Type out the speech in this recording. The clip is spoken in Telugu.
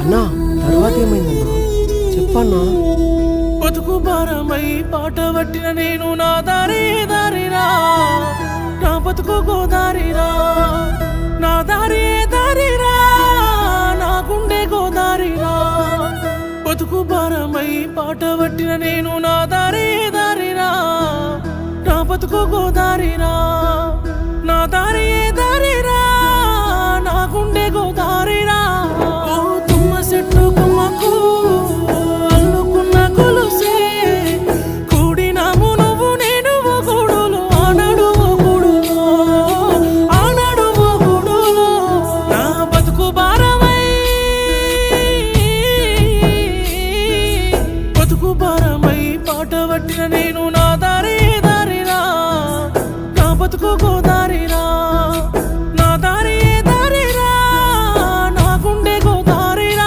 అన్నా తర్వాత ఏమైందన్నా చెప్పన్నా? బతుకు భారమై పాట పట్టిన నేను నా దారి దారిరా. నా బతుకు గోదారిరా నా దారి దారిరా. నా గుండె గోదారిరా బతుకు భారమై పాట పట్టిన నేను నా దారి దారిరా. నా బతుకు గోదారిరా నా దారి పాట పట్టిన నేను నా